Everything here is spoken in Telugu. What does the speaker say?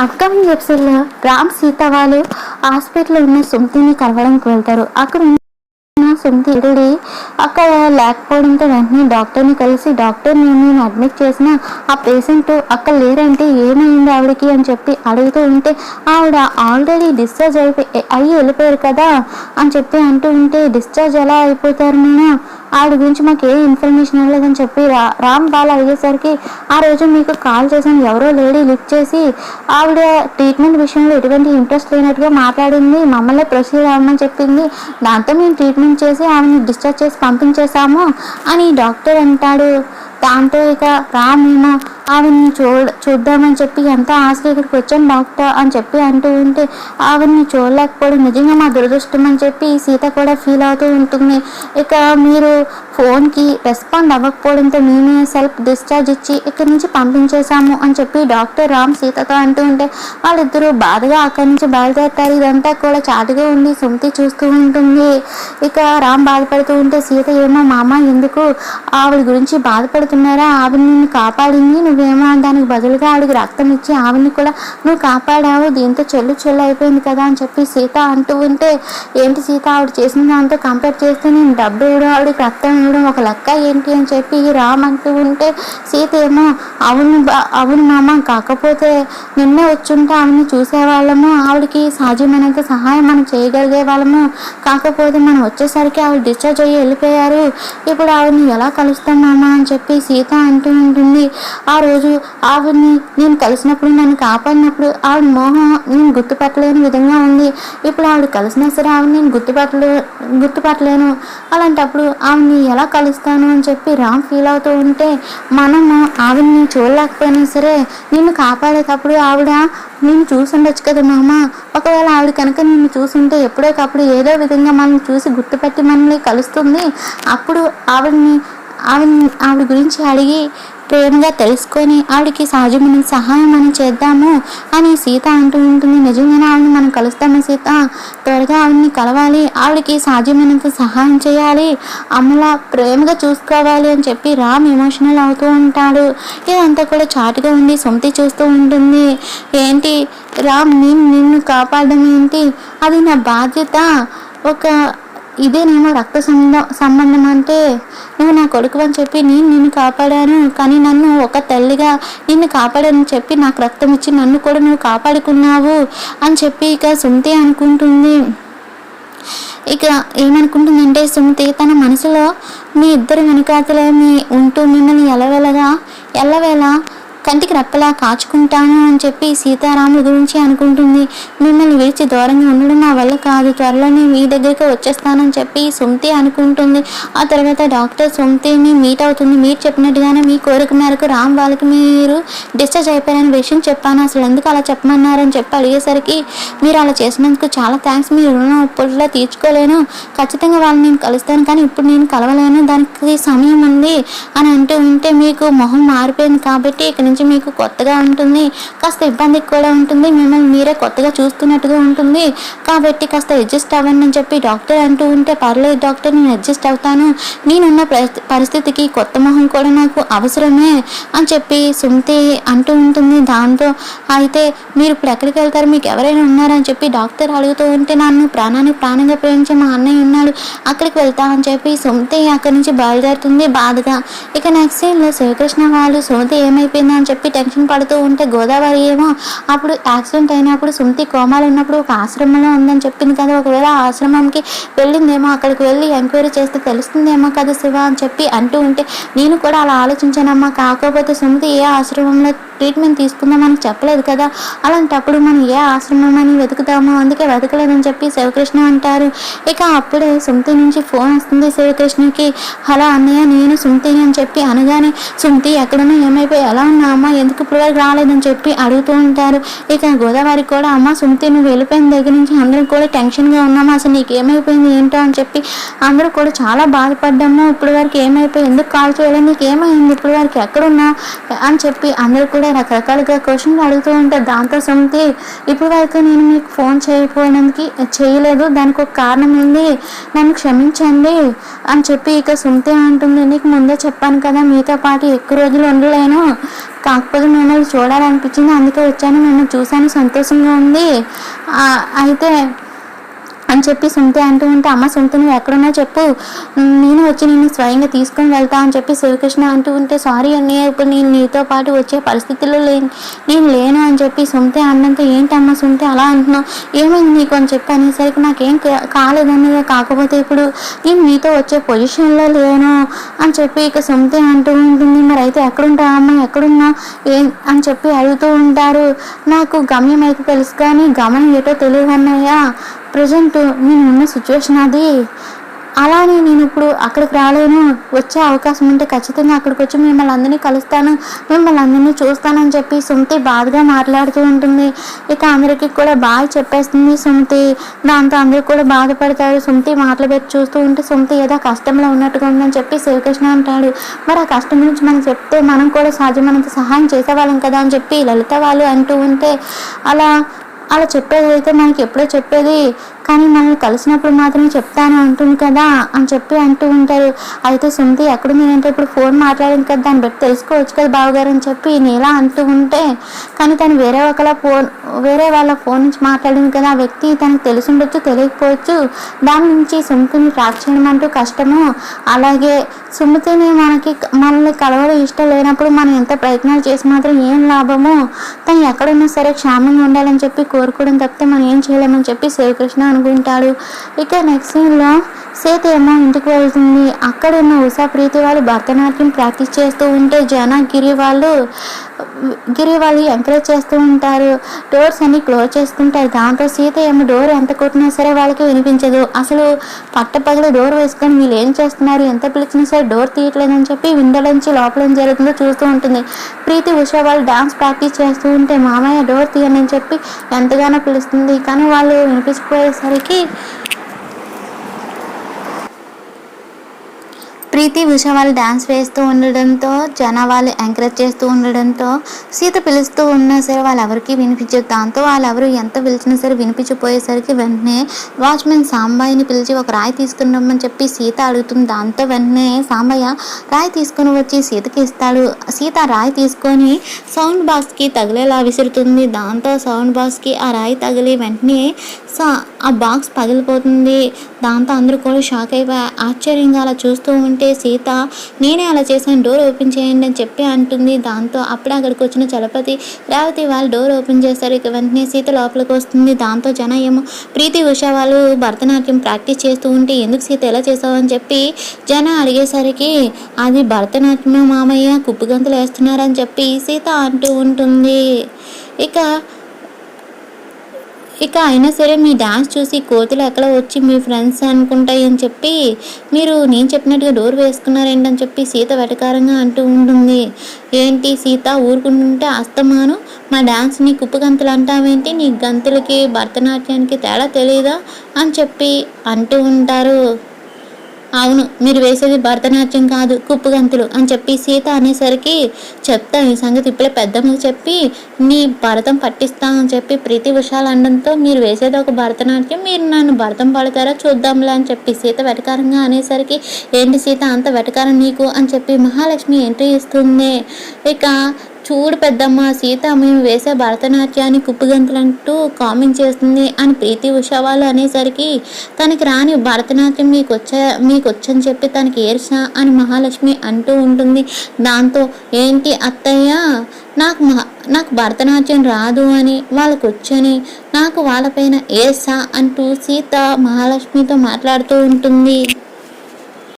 అప్కమింగ్ ఎపిసోడ్లో రామ్ సీత వాళ్ళు హాస్పిటల్లో ఉన్న సుమతిని కలవడానికి వెళ్తారు. అక్కడ ఉన్న సుమతి అక్కడ లేకపోవడంతో వెంటనే డాక్టర్ని కలిసి డాక్టర్ నేను అడ్మిట్ చేసిన ఆ పేషెంట్ అక్కడ లేరంటే ఏమైంది ఆవిడకి? అని చెప్పి అడుగుతూ ఉంటే ఆవిడ ఆల్రెడీ డిశ్చార్జ్ అయిపోయి అయ్యి వెళ్ళిపోయారు కదా అని చెప్పి అంటూ ఉంటే డిశ్చార్జ్ ఎలా అయిపోతారు నేను ఆవిడ గురించి మాకు ఏ ఇన్ఫర్మేషన్ లేదని చెప్పి రా రామ్ బాల్ అడిగేసరికి ఆ రోజు మీకు కాల్ చేశాను. ఎవరో లేడీ లిఫ్ట్ చేసి ఆవిడ ట్రీట్మెంట్ విషయంలో ఎటువంటి ఇంట్రెస్ట్ లేనట్టుగా మాట్లాడింది. మమ్మల్ని ప్రొసీడ్ అవ్వమని చెప్పింది. దాంతో మేము ట్రీట్మెంట్ చేసి ఆవిడని డిశ్చార్జ్ చేసి పంపించేశాము అని డాక్టర్ అంటాడు. దాంతో ఇక రామ్ ఏమో ఆవిడ్ని చూడ చూద్దామని చెప్పి ఎంత ఆశగా ఇక్కడికి వచ్చాను డాక్టర్ అని చెప్పి అంటూ ఉంటే ఆవిడ్ని చూడలేకపోవడం నిజంగా మా దురదృష్టం అని చెప్పి సీత కూడా ఫీల్ అవుతూ ఉంటుంది. ఇక మీరు ఫోన్కి రెస్పాండ్ అవ్వకపోవడంతో మేమే సెల్ఫ్ డిశ్చార్జ్ ఇచ్చి ఇక్కడి నుంచి పంపించేశాము అని చెప్పి డాక్టర్ రామ్ సీతతో అంటూ ఉంటే వాళ్ళిద్దరూ బాధగా అక్కడి నుంచి బయలుదేరుతారు. ఇదంతా కూడా చాటుగా ఉండి సుమతి చూస్తూ ఉంటుంది. ఇక రామ్ బాధపడుతూ ఉంటే సీత ఏమో మామ ఎందుకు ఆవిడ గురించి బాధపడుతున్నారా? ఆవిడ నిన్ను కాపాడింది నువ్వేమో దానికి బదులుగా ఆవిడకి రక్తం ఇచ్చి ఆవిడని కూడా నువ్వు కాపాడావు దీంతో చెల్లు చెల్లు అయిపోయింది కదా అని చెప్పి సీత అంటూ ఉంటే ఏంటి సీత ఆవిడ చేసిన దాంతో కంపేర్ చేస్తే నేను డబ్బు ఇవ్వడం ఆవిడకి రక్తం ఇవ్వడం ఒక లెక్క ఏంటి అని చెప్పి రామ్ అంటూ ఉంటే సీత ఏమో అవును అవును మామ కాకపోతే నిన్నే వచ్చుంటే ఆవిడని చూసేవాళ్ళము ఆవిడకి సాధ్యమైనంత సహాయం మనం చేయగలిగే వాళ్ళము. కాకపోతే మనం వచ్చేసరికి ఆవిడ డిశ్చార్జ్ అయ్యి వెళ్ళిపోయారు. ఇప్పుడు ఆవిడని ఎలా కలుస్తాం మామ అని చెప్పి సీత అంటూ ఉంటుంది. ఆ రోజు ఆవిడని నేను కలిసినప్పుడు నన్ను కాపాడినప్పుడు ఆవిడ మోహం నేను గుర్తుపట్టలేని విధంగా ఉంది. ఇప్పుడు ఆవిడ కలిసినా సరే ఆవిడ నేను గుర్తుపట్టలే గుర్తుపట్టలేను. అలాంటప్పుడు ఆవిడ్ని ఎలా కలుస్తాను అని చెప్పి రామ్ ఫీల్ అవుతూ ఉంటే మనము ఆవిడని చూడలేకపోయినా సరే నిన్ను కాపాడేటప్పుడు ఆవిడ నేను చూసుండొచ్చు కదా మామ. ఒకవేళ ఆవిడ కనుక నిన్ను చూసుంటే ఎప్పుడోకప్పుడు ఏదో విధంగా మనల్ని చూసి గుర్తుపట్టి మనల్ని కలుస్తుంది. అప్పుడు ఆవిడని ఆవిడ ఆవిడ గురించి అడిగి ప్రేమగా తెలుసుకొని ఆవిడకి సహజమైన సహాయం మనం చేద్దాము అని సీత అంటూ ఉంటుంది. నిజంగానే ఆవిడని మనం కలుస్తాము సీత? త్వరగా ఆవిడని కలవాలి. ఆవిడకి సాధ్యమైనంత సహాయం చేయాలి. అమ్మలా ప్రేమగా చూసుకోవాలి అని చెప్పి రామ్ ఎమోషనల్ అవుతూ ఉంటాడు. ఇదంతా కూడా చాటుగా ఉండి సొంతి చూస్తూ ఉంటుంది. ఏంటి? రామ్ నేను నిన్ను కాపాడడం ఏంటి? అది నా బాధ్యత. ఒక ఇదేనేమో రక్త సంబంధం సంబంధం అంటే నువ్వు నా కొడుకు అని చెప్పి నేను నిన్ను కాపాడాను కానీ నన్ను ఒక తల్లిగా నిన్ను కాపాడని చెప్పి నాకు రక్తం ఇచ్చి నన్ను కూడా నువ్వు కాపాడుకున్నావు అని చెప్పి ఇక సుమతి అనుకుంటుంది. ఇక ఏమనుకుంటుందంటే సుమతి తన మనసులో మీ ఇద్దరు వెనుకాతలే మీ ఉంటూ మిమ్మల్ని ఎలవెలగా ఎల్లవేళ కంటికి రెప్పలా కాచుకుంటాను అని చెప్పి సీతారాముల గురించి అనుకుంటుంది. మిమ్మల్ని విడిచి దూరంగా ఉండడం నా వల్ల కాదు. త్వరలోనే మీ దగ్గరికి వచ్చేస్తానని చెప్పి సుమతి అనుకుంటుంది. ఆ తర్వాత డాక్టర్ సుమతిని మీట్ అవుతుంది. మీరు చెప్పినట్టుగానే మీ కోరిక మేరకు రామ్ వాళ్ళకి మీరు డిశ్చార్జ్ అయిపోయారని విషయం చెప్పాను. అసలు ఎందుకు అలా చెప్పమన్నారని చెప్పి అడిగేసరికి మీరు అలా చేసినందుకు చాలా థ్యాంక్స్ మీ రుణం ఇప్పట్లో తీర్చుకోలేను. ఖచ్చితంగా వాళ్ళని నేను కలుస్తాను. కానీ ఇప్పుడు నేను కలవలేను. దానికి సమయం ఉంది అని అంటూ ఉంటే మీకు మొహం మారిపోయింది. కాబట్టి ఇక నుంచి మీకు కొత్తగా ఉంటుంది కాస్త ఇబ్బందికి కూడా ఉంటుంది మిమ్మల్ని మీరే కొత్తగా చూస్తున్నట్టుగా ఉంటుంది. కాబట్టి కాస్త అడ్జస్ట్ అవ్వండి అని చెప్పి డాక్టర్ అంటూ ఉంటే పర్లేదు డాక్టర్ నేను అడ్జస్ట్ అవుతాను. నేనున్న పరిస్థితికి కొత్త మొహం కూడా నాకు అవసరమే అని చెప్పి సుమతి అంటూ ఉంటుంది. దాంతో అయితే మీరు ఇప్పుడు ఎక్కడికి వెళ్తారు మీకు ఎవరైనా ఉన్నారని చెప్పి డాక్టర్ అడుగుతూ ఉంటే నన్ను ప్రాణానికి ప్రాణంగా ప్రేమించే మా అన్నయ్య ఉన్నాడు అక్కడికి వెళ్తా అని చెప్పి సుమతి అక్కడి నుంచి బయలుదేరుతుంది బాధగా. ఇక నెక్స్ట్ సీన్లో శ్రీకృష్ణ వాళ్ళు సుమతి ఏమైపోయిందని అని చెప్పి టెన్షన్ పడుతూ ఉంటే గోదావరి ఏమో అప్పుడు యాక్సిడెంట్ అయినప్పుడు సుమతి కోమాలు ఉన్నప్పుడు ఒక ఆశ్రమంలో ఉందని చెప్పింది కదా. ఒకవేళ ఆశ్రమంకి వెళ్ళిందేమో అక్కడికి వెళ్ళి ఎంక్వైరీ చేస్తే తెలుస్తుందేమో కదా శివ అని చెప్పి అంటూ ఉంటే నేను కూడా అలా ఆలోచించానమ్మా. కాకపోతే సుమతి ఏ ఆశ్రమంలో ట్రీట్మెంట్ తీసుకుందామని చెప్పలేదు కదా. అలాంటప్పుడు మనం ఏ ఆశ్రమం అని వెతుకుతామో అందుకే వెతకలేదని చెప్పి శివకృష్ణ అంటారు. ఇక అప్పుడే సుమతి నుంచి ఫోన్ వస్తుంది శివకృష్ణకి. హలో అన్నయ్య నేను సుమతిని అని చెప్పి అనగానే సుమతి ఎక్కడున్నా ఏమైపోయి ఎలా ఉన్నా అమ్మ? ఎందుకు ఇప్పుడు వరకు రాలేదని చెప్పి అడుగుతూ ఉంటారు. ఇక గోదావరి కూడా అమ్మ సుమతి నువ్వు వెళ్ళిపోయిన దగ్గర నుంచి అందరం కూడా టెన్షన్గా ఉన్నామా? అసలు నీకు ఏమైపోయింది? ఏంటో? అని చెప్పి అందరూ కూడా చాలా బాధపడ్డాము. ఇప్పుడు వరకు ఏమైపోయి ఎందుకు కాల్ చేయలేదు? నీకు ఏమైంది ఇప్పుడు వరకు ఎక్కడున్నా అని చెప్పి అందరూ కూడా రకరకాలుగా క్వశ్చన్లు అడుగుతూ ఉంటారు దాంతో సుమతి ఇప్పుడు వరకు నేను మీకు ఫోన్ చేయకపోయినందుకు చేయలేదు. దానికి ఒక కారణం ఉంది నన్ను క్షమించండి అని చెప్పి ఇక సుమతి అంటుంది. నీకు ముందే చెప్పాను కదా మీతో పాటు ఎక్కువ రోజులు ఉండలేను. కాకపోతే మిమ్మల్ని చూడాలనిపించింది. అందుకే వచ్చాను. మిమ్మల్ని చూశాను. సంతోషంగా ఉంది. అయితే అని చెప్పి సుమతి అంటూ ఉంటే అమ్మ సుమతి నువ్వు ఎక్కడున్నా చెప్పు. నేను వచ్చి నేను స్వయంగా తీసుకొని వెళ్తా అని చెప్పి శివకృష్ణ అంటూ ఉంటే సారీ అన్నయ్య ఇప్పుడు నేను నీతో పాటు వచ్చే పరిస్థితుల్లో లేని. నేను లేను అని చెప్పి సుమతి అన్నంత ఏంటమ్మా సుమతి అలా అంటున్నావు? ఏమైంది నీకు అని చెప్పి అనేసరికి నాకేం కా- కాలేదన్నయ్య కాకపోతే ఇప్పుడు నేను మీతో వచ్చే పొజిషన్లో లేను. అని చెప్పి ఇక సుమతి అంటూ ఉంటుంది మరి అయితే ఎక్కడుంటావు అమ్మ? ఎక్కడున్నా ఏం? అని చెప్పి అడుగుతూ ఉంటారు. నాకు గమ్యం అయితే తెలుసు కానీ గమనం ఏటో తెలియదు అన్నయ్య. ప్రజెంట్ నేను ఉన్న సిచ్యువేషన్ అది. అలానే నేను ఇప్పుడు అక్కడికి రాలేను. వచ్చే అవకాశం ఉంటే ఖచ్చితంగా అక్కడికి వచ్చి మిమ్మల్ని అందరినీ కలుస్తాను. మిమ్మల్ని అందరినీ చూస్తానని చెప్పి సుమతి బాధగా మాట్లాడుతూ ఉంటుంది. ఇక అందరికీ కూడా బాగా చెప్పేస్తుంది సుమతి దాంతో అందరూ కూడా బాధపడతారు. సుమతి మాటలు పెట్టి చూస్తూ ఉంటే సుమతి ఏదో కష్టంలో ఉన్నట్టుగా ఉందని చెప్పి శివకృష్ణ అంటాడు. మరి ఆ కష్టం గురించి మనం చెప్తే మనం కూడా సాధ్యమైనంత సహాయం చేసేవాళ్ళం కదా అని చెప్పి లలిత వాళ్ళు అంటూ ఉంటే అలా అలా చెప్పేది అయితే మనకి ఎప్పుడో చెప్పేది కానీ మనల్ని కలిసినప్పుడు మాత్రం చెప్తాను అంటుంది కదా అని చెప్పి అంటూ ఉంటారు. అయితే సుమతి ఎక్కడ అంటే ఇప్పుడు ఫోన్ మాట్లాడింది కదా దాన్ని బట్టి తెలుసుకోవచ్చు కదా బావగారు అని చెప్పి నీలా అంటూ ఉంటే కానీ తను వేరే ఒకళ్ళ ఫోన్ వేరే వాళ్ళ ఫోన్ నుంచి మాట్లాడింది కదా ఆ వ్యక్తి తనకు తెలిసి ఉండొచ్చు తెలియకపోవచ్చు. దాని నుంచి సుమతిని ట్రాక్ చేయడం అంటూ కష్టము. అలాగే సుమతిని మనకి మనల్ని కలవడం ఇష్టం లేనప్పుడు మనం ఎంత ప్రయత్నాలు చేసి మాత్రం ఏం లాభము? తను ఎక్కడున్నా సరే క్షేమంగా ఉండాలని చెప్పి కోరుకోవడం తప్పితే మనం ఏం చేయలేమని చెప్పి శివకృష్ణ అనుకుంటాడు. ఇక నెక్స్ట్ సీన్లో సీత ఏమో ఇంటికి వెళ్తుంది. అక్కడ ఉన్న ఉషా ప్రీతి వాళ్ళు భరతనాట్యం ప్రాక్టీస్ చేస్తూ ఉంటే జన గిరి వాళ్ళు గిరి వాళ్ళు ఎంకరేజ్ చేస్తూ ఉంటారు. డోర్స్ అన్ని క్లోజ్ చేసుకుంటారు. దాంతో సీత ఏమో డోర్ ఎంత కొట్టినా సరే వాళ్ళకి వినిపించదు. అసలు పట్టపగలు డోర్ వేసుకొని వీళ్ళు ఏం చేస్తున్నారు? ఎంత పిలిచినా సరే డోర్ తీయట్లేదని చెప్పి విండోలోంచి లోపల ఏం జరుగుతుందో చూస్తూ ఉంటుంది. ప్రీతి ఉషా వాళ్ళు డాన్స్ ప్రాక్టీస్ చేస్తూ ఉంటే మామయ్య డోర్ తీయనని చెప్పి ఎంతగానో పిలుస్తుంది. కానీ వాళ్ళు వచ్చేసరికి ప్రీతి ఉష వాళ్ళు డ్యాన్స్ వేస్తూ ఉండడంతో జన వాళ్ళు ఎంకరేజ్ చేస్తూ ఉండడంతో సీత పిలుస్తూ ఉన్నా సరే వాళ్ళు ఎవరికి వినిపించదు. దాంతో వాళ్ళు ఎవరు ఎంత పిలిచినా సరే వినిపించిపోయేసరికి వెంటనే వాచ్మెన్ సాంబాయిని పిలిచి ఒక రాయి తీసుకుని రమ్మని చెప్పి సీత అడుగుతుంది. దాంతో వెంటనే సాంబయ్య రాయి తీసుకొని వచ్చి సీతకి ఇస్తాడు. సీత రాయి తీసుకొని సౌండ్ బాక్స్కి తగిలేలా విసురుతుంది. దాంతో సౌండ్ బాక్స్కి ఆ రాయి తగిలి వెంటనే సో ఆ బాక్స్ పగిలిపోతుంది. దాంతో అందరూ కూడా షాక్ అయిపోయి ఆశ్చర్యంగా అలా చూస్తూ ఉంటే సీత నేనే అలా చేశాను డోర్ ఓపెన్ చేయండి అని చెప్పి అంటుంది. దాంతో అప్పుడే అక్కడికి వచ్చిన చలపతి రేవతి వాళ్ళు డోర్ ఓపెన్ చేస్తారు ఇక వెంటనే సీత లోపలికి వస్తుంది. దాంతో జన ఏమో ప్రీతి ఉషా వాళ్ళు భరతనాట్యం ప్రాక్టీస్ చేస్తూ ఉంటే ఎందుకు సీత ఎలా చేసావు? అని చెప్పి జన అడిగేసరికి అది భరతనాట్యం మామయ్య కుప్పుగంతులు వేస్తున్నారని చెప్పి సీత అంటూ ఉంటుంది. ఇక ఇక అయినా సరే మీ డాన్స్ చూసి కోతులు ఎక్కడ వచ్చి మీ ఫ్రెండ్స్ అనుకుంటాయి అని చెప్పి మీరు నేను చెప్పినట్టుగా డోర్ వేసుకున్నారేంటని చెప్పి సీత వెటకారంగా అంటూ ఉంటుంది. ఏంటి సీత ఊరుకుంటుంటే అస్తమాను? మా డాన్స్ని కుప్పు గంతులు అంటావేంటి? నీ గంతులకి భరతనాట్యానికి తేడా తెలియదా అని చెప్పి అంటూ ఉంటారు. అవును మీరు వేసేది భరతనాట్యం కాదు కుప్పుగంతులు అని చెప్పి సీత అనేసరికి చెప్తా ఈ సంగతి ఇప్పుడే పెద్దమ్మకు చెప్పి నీ భరతం పట్టిస్తా అని చెప్పి ప్రీతి విషయాలు అనడంతో మీరు వేసేది ఒక భరతనాట్యం మీరు నన్ను భరతం పడతారా చూద్దాంలే అని చెప్పి సీత వెటకారంగా అనేసరికి ఏంటి సీత అంత వెటకారం నీకు? అని చెప్పి మహాలక్ష్మి ఎంట్రీ ఇస్తుంది. ఇక చూడు పెద్దమ్మ సీత మేము వేసే భరతనాట్యాన్ని కుప్పగంతులంటూ కామెంట్ చేస్తుంది అని ప్రీతి ఉషా వాళ్ళు అనేసరికి తనకి రాని భరతనాట్యం మీకు వచ్చా మీకు వచ్చని చెప్పి తనకి ఏర్చా అని మహాలక్ష్మి అంటూ ఉంటుంది. దాంతో ఏంటి అత్తయ్య నాకు మహా నాకు భరతనాట్యం రాదు అని వాళ్ళకు వచ్చని నాకు వాళ్ళపైన ఏసా అంటూ సీత మహాలక్ష్మితో మాట్లాడుతూ ఉంటుంది.